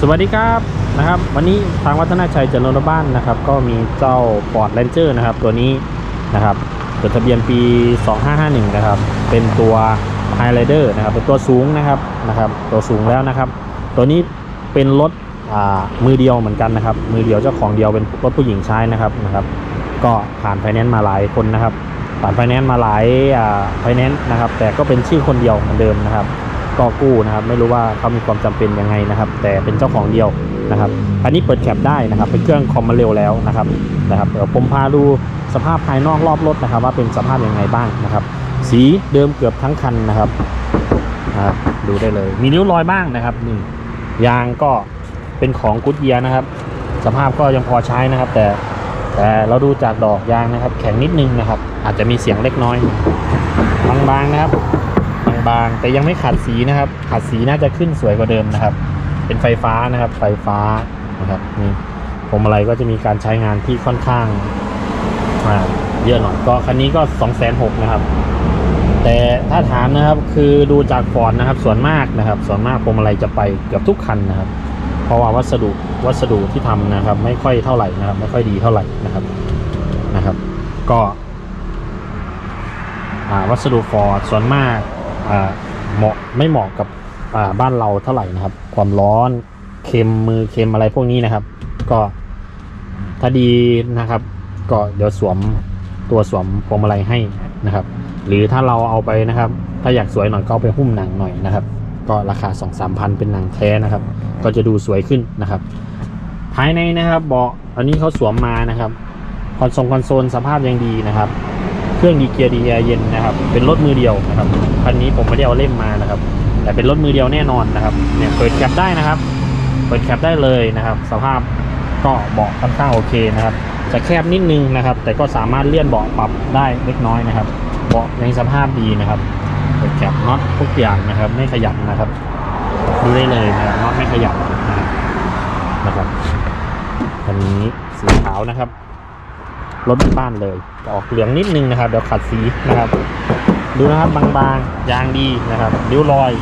สวัสดีครับนะครับ วันนี้ทางวัฒนาชัยเจริญรบ้านนะครับ ก็มีเจ้า Ford Ranger นะครับ ตัวนี้นะครับจดทะเบียนปี 2551 นะครับ เป็นตัว Highlander นะครับ เป็นตัวสูงนะครับนะครับ ตัวสูงแล้วนะครับ ตัวนี้เป็นรถมือเดียวเหมือนกันนะครับ มือเดียวเจ้าของเดียวเป็นรถผู้หญิงใช้นะครับนะครับ ก็ผ่านไฟแนนซ์มาหลายคนนะครับผ่านไฟแนนซ์มาหลายไฟแนนซ์นะครับ แต่ก็เป็นชื่อคนเดียวเหมือนเดิมนะครับ ก็กู้นะครับ ไม่รู้ว่าเขามีความจำเป็นยังไงนะครับ แต่เป็นเจ้าของเดียวนะครับ อันนี้เปิดแคปได้นะครับ เป็นเครื่องคอมมาเร็วแล้วนะครับนะครับเดี๋ยวผมพาดูสภาพภายนอกรอบรถนะครับ ว่าเป็นสภาพยังไงบ้างนะครับ สีเดิมเกือบทั้งคันนะครับนะครับดูได้เลย มีริ้วรอยบ้างนะครับนี่ยางก็เป็นของกุดเยียนะครับ สภาพก็ยังพอใช้นะครับ แต่แต่เราดูจากดอกยางนะครับ แข็งนิดนึงนะครับ อาจจะมีเสียงเล็กน้อยบางๆนะครับ บางๆ แต่ยังไม่ขัดสีนะครับ ขัดสีน่าจะขึ้นสวยกว่าเดิมนะครับ เป็นไฟฟ้านะครับ ไฟฟ้านะครับนี่ผมอะไรก็จะมีการใช้งานที่ค่อนข้างเยอะหน่อยก็คันนี้ก็2 6 0 0 0นหนะครับ แต่ถ้าถามนะครับคือดูจากฟอนนะครับ ส่วนมากนะครับ ส่วนมากพวงมาลัยจะไปเกือบทุกคันนะครับ เพราะว่าวัสดุวัสดุที่ทำนะครับ ไม่ค่อยเท่าไหร่นะครับ ไม่ค่อยดีเท่าไหร่นะครับนะครับ ก็วัสดุฟอร์ดส่วนมาก เหมาะไม่เหมาะกับบ้านเราเท่าไหร่นะครับ ความร้อนเค็มมือเค็มอะไรพวกนี้นะครับ ก็ถ้าดีนะครับ ก็เดี๋ยวสวมตัวสวมพวงมาลัยให้นะครับ หรือถ้าเราเอาไปนะครับ ถ้าอยากสวยหน่อยก็ไปหุ้มหนังหน่อยนะครับ ก็ราคา 2 3พันเป็นหนังแท้นะครับ ก็จะดูสวยขึ้นนะครับ ภายในนะครับเบาะอันนี้เขาสวมมานะครับคอนโซลคอนโซลสภาพยังดีนะครับ รื่องดีเกียร์ดีเย็นนะครับ เป็นรถมือเดียวนะครับคันนี้ผมไม่ได้เอาเล่มมานะครับ แต่เป็นรถมือเดียวแน่นอนนะครับเนี่ยเปิดแคปได้นะครับ เปิดแคปได้เลยนะครับ สภาพก็เบาะค่อนข้างโอเคนะครับ จะแคบนิดนึงนะครับ แต่ก็สามารถเลื่อนเบาะปรับได้เล็กน้อยนะครับ เบาะในสภาพดีนะครับเปิดแคปน็อตทุกอย่างนะครับ ไม่ขยับนะครับ ดูได้เลยนะครับน็อตไม่ขยับนะครับนะครับคันนี้สีขาวนะครับ รถบ้านเลยจะออกเหลืองนิดนึงนะครับเดี๋ยวขัดสีนะครับ ดูนะครับบางๆยางดีนะครับริ้วรอย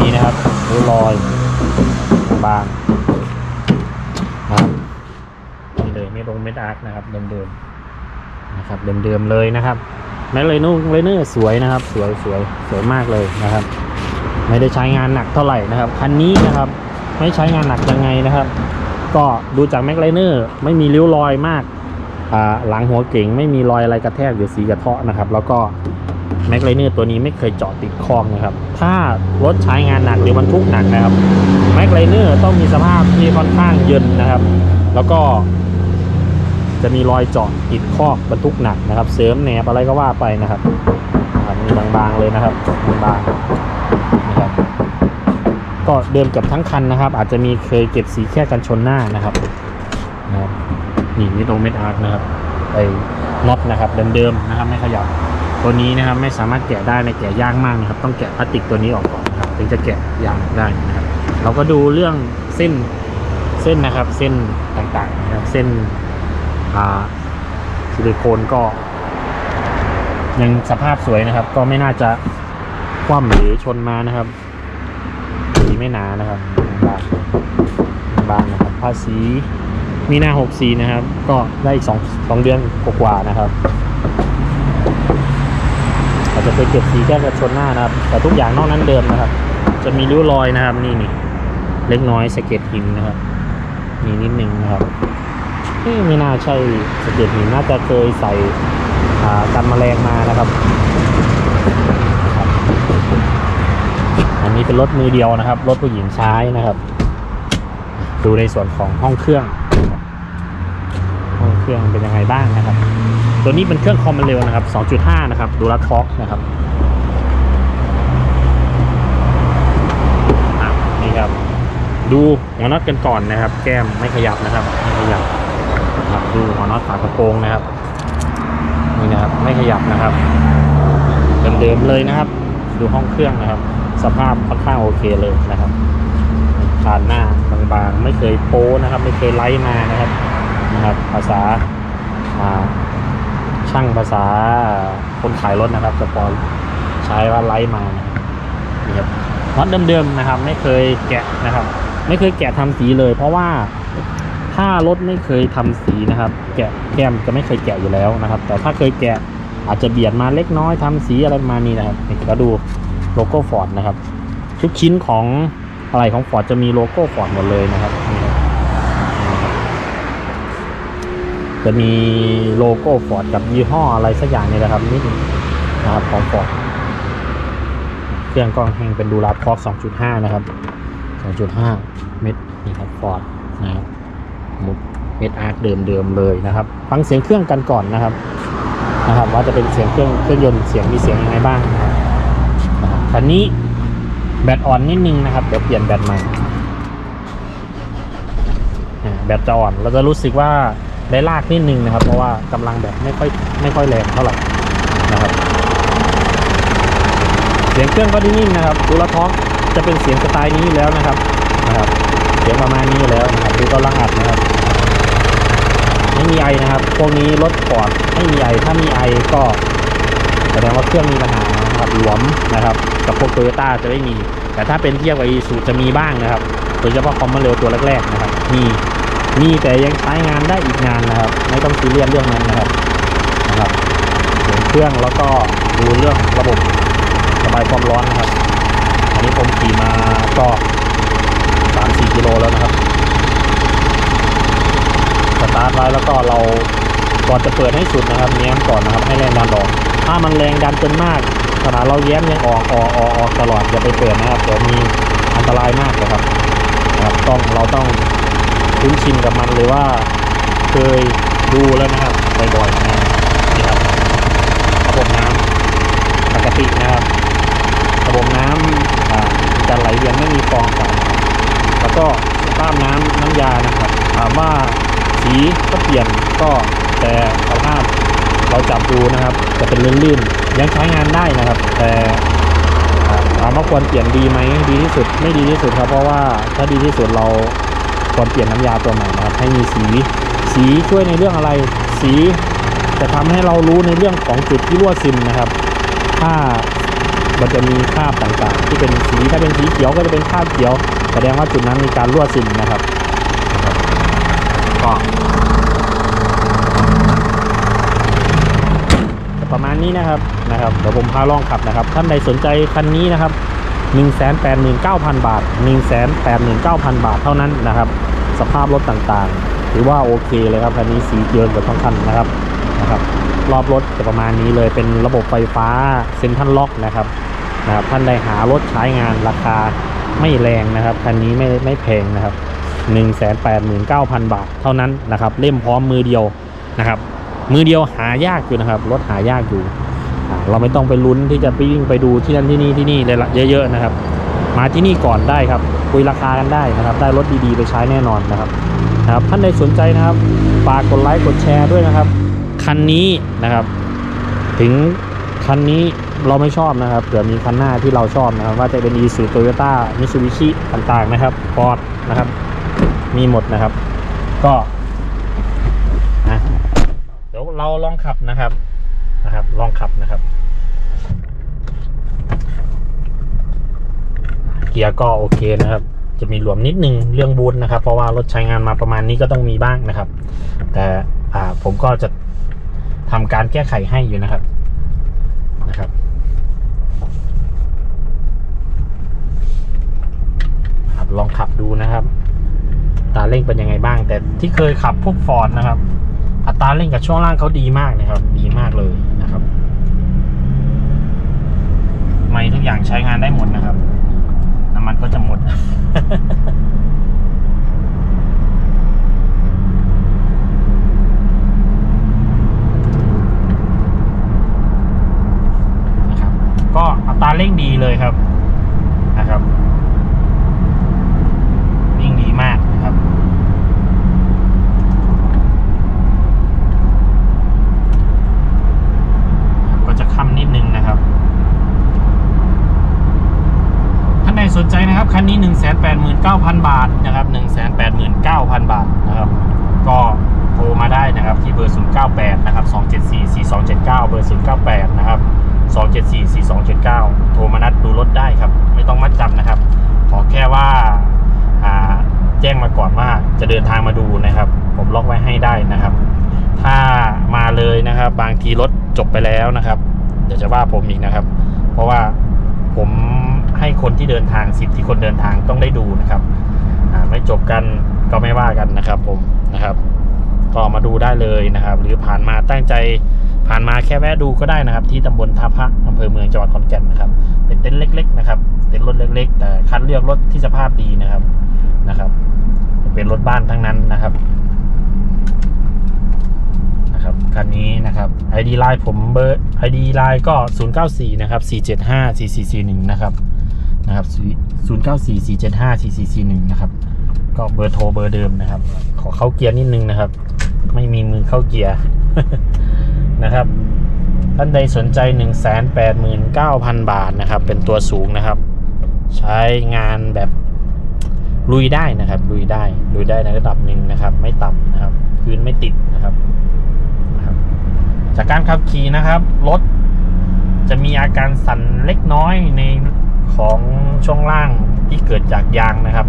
นี่นะครับริ้วรอยบางนะครับนี่เลยไม่ลงไม่ดอาร์กนะครับเดิมๆนะครับเดิมๆเลยนะครับแม็กเลยนุ่งเลยเนอร์สวยนะครับ สวยสวยสวยมากเลยนะครับ ไม่ได้ใช้งานหนักเท่าไหร่นะครับคันนี้นะครับ ไม่ใช้งานหนักยังไงนะครับ ก็ดูจากแม็กไลเนอร์ไม่มีริ้วรอยมาก หลังหัวเก่งไม่มีรอยอะไรกระแทกหรือสีกระเทาะนะครับ แล้วก็แม็กไลเนอร์ตัวนี้ไม่เคยเจาะติดคอกนะครับ ถ้ารถใช้งานหนักหรือบรรทุกหนักนะครับแม็กไลเนอร์ต้องมีสภาพที่ค่อนข้างเย็นนะครับ แล้วก็ จะมีรอยเจาะติดคอกบรรทุกหนักนะครับ เสริมแหนบอะไรก็ว่าไปนะครับนะครับมีบางๆเลยนะครับบางๆนะครับก็เดิมกับทั้งคันนะครับ อาจจะมีเคยเก็บสีแค่กันชนหน้านะครับ นี่นี่ตรงเม็ดอาร์คนะครับไอ้น็อตนะครับเดิมๆนะครับไม่ขยับตัวนี้นะครับไม่สามารถแกะได้ในแกะยากมากนะครับ ต้องแกะพลาสติกตัวนี้ออกก่อนนะครับถึงจะแกะยางได้นะครับ เราก็ดูเรื่องเส้นเส้นนะครับ เส้นต่างๆนะครับเส้นอ่าซิลิโคนก็ ยังสภาพสวยนะครับ ก็ไม่น่าจะคว่ำหรือชนมานะครับสีไม่หนานะครับบางบางนะครับภาษี มีหน้าหกสีนะครับ ก็ได้อีกสองสองเดือนกว่าๆนะครับอาจจะไปเก็บสีแค่กระชนหน้านะครับ แต่ทุกอย่างนอกนั้นเดิมนะครับ จะมีริ้วรอยนะครับ นี่นี่เล็กน้อยสเก็ดหินนะครับมีนิดนึงนะครับเอ๊ะไม่น่าใช่สเก็ดหินน่าจะเคยใส่อ่ากันแมลงมานะครับ อันนี้เป็นรถมือเดียวนะครับ รถผู้หญิงใช้นะครับ ดูในส่วนของห้องเครื่อง เครื่องเป็นยังไงบ้างนะครับ ตัวนี้เป็นเครื่องคอมมันเร็วนะครับ 2.5 นะครับดูรัดท็อกนะครับนี่ครับ ดูหัวน็อตกันก่อนนะครับ แก้มไม่ขยับนะครับไม่ขยับนะครับดูหัวน็อตฝากระโปรงนะครับนี่นะครับไม่ขยับนะครับเดิมๆเลยนะครับ ดูห้องเครื่องนะครับ สภาพค่อนข้างโอเคเลยนะครับคานหน้าบางๆ ไม่เคยโป้นะครับ ไม่เคยไล่มานะครับ นะครับ ภาษาอ่าช่างภาษาคนขายรถนะครับสปอนใช้ว่าไล่มานะครับนี่ครับน็อตเดิมๆนะครับ ไม่เคยแกะนะครับ ไม่เคยแกะทำสีเลย เพราะว่าถ้ารถไม่เคยทำสีนะครับ แกะแก้มจะไม่เคยแกะอยู่แล้วนะครับ แต่ถ้าเคยแกะอาจจะเบียดมาเล็กน้อยทำสีอะไรมานี้นะครับนี่ก็ดูโลโก้ฟอร์ดนะครับ ทุกชิ้นของอะไรของฟอร์ดจะมีโลโก้ฟอร์ดหมดเลยนะครับนี่ครับนี่นะครับ จะมีโลโก้ฟอร์ดกับยี่ห้ออะไรสักอย่างนี่แหละครับนิดนึงนะครับของฟอร์ดเครื่องกล้องแห้งเป็นดูราคอก2.5 นะครับ 2.5 เม็ดนี่ครับฟอร์ดนะครับมุดเม็ดอาร์คเดิมๆเลยนะครับ ฟังเสียงเครื่องกันก่อนนะครับนะครับ ว่าจะเป็นเสียงเครื่องเครื่องยนต์เสียงมีเสียงยังไงบ้างนะครับคันนี้แบตอ่อนนิดนึงนะครับ เดี๋ยวเปลี่ยนแบตใหม่แบตจะอ่อนเราจะรู้สึกว่า ได้ลากนิดนึงนะครับ เพราะว่ากำลังแบตไม่ค่อยไม่ค่อยแรงเท่าไหร่นะครับเสียงเครื่องก็นิ่งๆนะครับดูแลท้องจะเป็นเสียงสไตล์นี้อยู่แล้วนะครับนะครับ เสียงประมาณนี้อยู่แล้วนะครับดูกำลังอัดนะครับไม่มีไอนะครับพวกนี้รถฟอร์ดไม่มีไอถ้ามีไอก็แสดงว่าเครื่องมีปัญหานะครับหลวมนะครับ กับพวกโตโยต้าจะไม่มี แต่ถ้าเป็นเทียบกับอีซูจะมีบ้างนะครับโดยเฉพาะคอมมาเร็วตัวแรกๆนะครับมี มีแต่ยังใช้งานได้อีกนานนะครับ ไม่ต้องซีเรียสเรื่องนั้นนะครับนะครับเสียงเครื่องแล้วก็ดูเรื่องระบบระบายความร้อนนะครับ อันนี้ผมขี่มาก็สามสี่กิโลแล้วนะครับสตาร์ทไว้แล้วก็เราก่อนจะเปิดให้สุดนะครับแง้มก่อนนะครับให้แรงดันออก ถ้ามันแรงดันจนมากขนาดเราแย้มยังออกออกออกออกตลอดอย่าไปเปิดนะครับเดี๋ยวมีอันตรายมากเลยครับนะครับต้องเราต้อง คุ้นชินกับมันเลยว่าเคยดูแล้วนะครับบ่อยๆนะครับนี่ครับระบบน้ำปกตินะครับระบบน้ำอ่าจะไหลเวียนไม่มีฟองกับแล้วก็สภาพน้ำน้ำยานะครับถามว่าสีก็เปลี่ยนก็แต่สภาพเราจับดูนะครับ จะเป็นลื่นๆยังใช้งานได้นะครับ แต่ถามว่าควรเปลี่ยนดีไหมดีที่สุดไม่ดีที่สุดครับ เพราะว่าถ้าดีที่สุดเรา ควรเปลี่ยนน้ำยาตัวใหม่นะครับให้มีสี สีช่วยในเรื่องอะไร สีจะทำให้เรารู้ในเรื่องของจุดที่รั่วซึมนะครับถ้ามันจะมีคราบต่างๆ ที่เป็นสีถ้าเป็นสีเขียวก็จะเป็นคราบเขียว แสดงว่าจุดนั้นมีการรั่วซึมนะครับนะครับก็ประมาณนี้นะครับนะครับเดี๋ยวผมพาลองขับนะครับ ท่านใดสนใจคันนี้นะครับ 189,000 บาท 189,000 บาทเท่านั้นนะครับ สภาพรถต่างๆ ถือว่าโอเคเลยครับคันนี้สีเยินกับท้องคันนะครับนะครับรอบรถจะประมาณนี้เลยเป็นระบบไฟฟ้าเซ็นทรัลล็อกนะครับนะครับท่านใดหารถใช้งานราคาไม่แรงนะครับคันนี้ไม่ไม่แพงนะครับ 189,000 บาทเท่านั้นนะครับ เล่มพร้อมมือเดียวนะครับ มือเดียวหายากอยู่นะครับ รถหายากอยู่ เราไม่ต้องไปลุ้นที่จะไปวิ่งไปดูที่นั่นที่นี่ที่นี่เลยละเยอะๆนะครับ มาที่นี่ก่อนได้ครับคุยราคากันได้นะครับ ได้รถดีๆไปใช้แน่นอนนะครับนะครับท่านใดสนใจนะครับฝากกดไลค์กดแชร์ด้วยนะครับ คันนี้นะครับ ถึงคันนี้เราไม่ชอบนะครับเผื่อมีคันหน้าที่เราชอบนะครับ ว่าจะเป็น Isuzu Toyota Mitsubishi ต่างๆนะครับ Ford นะครับ มีหมดนะครับ ก็นะเดี๋ยวเราลองขับนะครับ นะครับ ลองขับนะครับ เกียร์ก็โอเคนะครับ จะมีหลวมนิดนึงเรื่องบูทนะครับ เพราะว่ารถใช้งานมาประมาณนี้ก็ต้องมีบ้างนะครับ แต่ผมก็จะทำการแก้ไขให้อยู่นะครับนะครับลองขับดูนะครับตาเร่งเป็นยังไงบ้าง แต่ที่เคยขับพวกฟอร์ดนะครับ อัตราเร่งกับช่วงล่างเขาดีมากนะครับ ดีมากเลยนะครับ ไมทุกอย่างใช้งานได้หมดนะครับ น้ำมันก็จะหมดนะครับก็อัตราเร่งดีเลยครับนะครับวิ่งดีมากนะครับ ก็จะค้ำนิดนึงนะครับ ท่านใดสนใจนะครับ คันนี้ 9,000 บาทนะครับ 189,000 บาทนะครับ ก็โทรมาได้นะครับที่เบอร์ 098 นะครับ 274 4279 เบอร์ 098 นะครับ 274 4279 โทรมานัดดูรถได้ครับ ไม่ต้องมัดจำนะครับ ขอแค่ว่าอ่าจะเดินทางมาดูนะครับ ผมล็อกไว้ให้ได้นะครับ ถ้ามาเลยนะครับ บางทีรถจบไปแล้วนะครับ เดี๋ยวจะว่าผมอีกนะครับ เพราะว่า คนที่เดินทางสิทธิ์ที่คนเดินทางต้องได้ดูนะครับไม่จบกันก็ไม่ว่ากันนะครับผมนะครับ ก็มาดูได้เลยนะครับ หรือผ่านมาตั้งใจผ่านมาแค่แวะดูก็ได้นะครับ ที่ตำบลท่าพระอำเภอเมืองจังหวัดขอนแก่นนะครับ เป็นเต็นท์เล็ก ๆ นะครับเต็นท์รถเล็ก ๆ แต่คัดเลือกรถที่สภาพดีนะครับนะครับ เป็นรถบ้านทั้งนั้นนะครับนะครับคันนี้นะครับ ID Line ผมเบอร์ ID Line ก็ 094 นะครับ 475 4441 นะครับ นะครับ 094 475 4441 นะครับ ก็เบอร์โทรเบอร์เดิมนะครับ ขอเข้าเกียร์นิดนึงนะครับ ไม่มีมือเข้าเกียร์นะครับ ท่านใดสนใจ 189,000 บาทนะครับ เป็นตัวสูงนะครับ ใช้งานแบบลุยได้นะครับลุยได้ลุยได้ในระดับหนึ่งนะครับ ไม่ต่ำนะครับ พื้นไม่ติดนะครับนะครับ จากการขับขี่นะครับรถจะมีอาการสั่นเล็กน้อยใน ของช่วงล่างที่เกิดจากยางนะครับ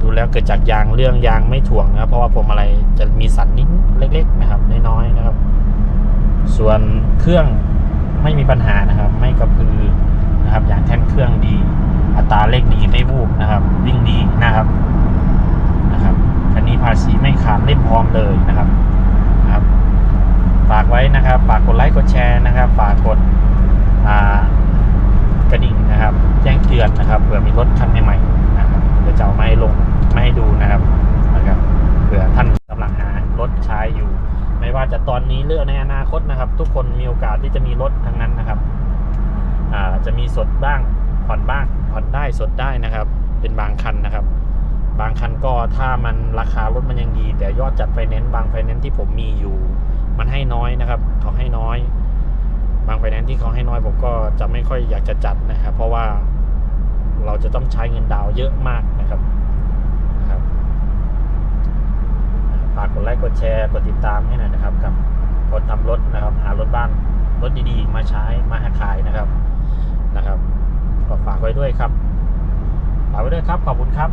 ดูแล้วเกิดจากยางเรื่องยางไม่ถ่วงนะครับ เพราะว่าผมอะไรจะมีสันนิดเล็ก ๆ นะครับน้อยๆนะครับ ส่วนเครื่องไม่มีปัญหานะครับ ไม่กระพือนะครับอย่างแท่นเครื่องดี อัตราเร่งดีไม่วูบนะครับ วิ่งดีนะครับนะครับคันนี้ภาษีไม่ขาดเล่มพร้อมเลยนะครับนะครับ ฝากไว้นะครับ ฝากกดไลค์กดแชร์นะครับ ฝากกดกระดิ่งนะครับ จ้งเตือนนะครับเผื่อมีรถคันใหม่ๆนะครับเดี๋ยวจะเอามาให้ลงไมาให้ดูนะครับนะครับเผื่อท่านกำลังหารถใช้อยู่ ไม่ว่าจะตอนนี้หรือในอนาคตนะครับ ทุกคนมีโอกาสที่จะมีรถทั้งนั้นนะครับอ่าจะมีสดบ้างผ่อนบ้างผ่อนได้สดได้นะครับ เป็นบางคันนะครับ บางคันก็ถ้ามันราคารถมันยังดี แต่ยอดจัดไฟแนนซ์บางไฟแนนซ์ที่ผมมีอยู่ มันให้น้อยนะครับเขาให้น้อย บางไฟแนนซ์ที่เขาให้น้อยผมก็จะไม่ค่อยอยากจะจัดนะครับ เพราะว่า เราจะต้องใช้เงินดาวเยอะมากนะครับนะครับฝากกดไลค์กดแชร์กดติดตามให้หน่อยนะครับกับคนทำรถนะครับ หารถบ้านรถดีๆ มาใช้มาหาขายนะครับนะครับก็ฝากไว้ด้วยครับฝากไว้ด้วยครับขอบคุณครับ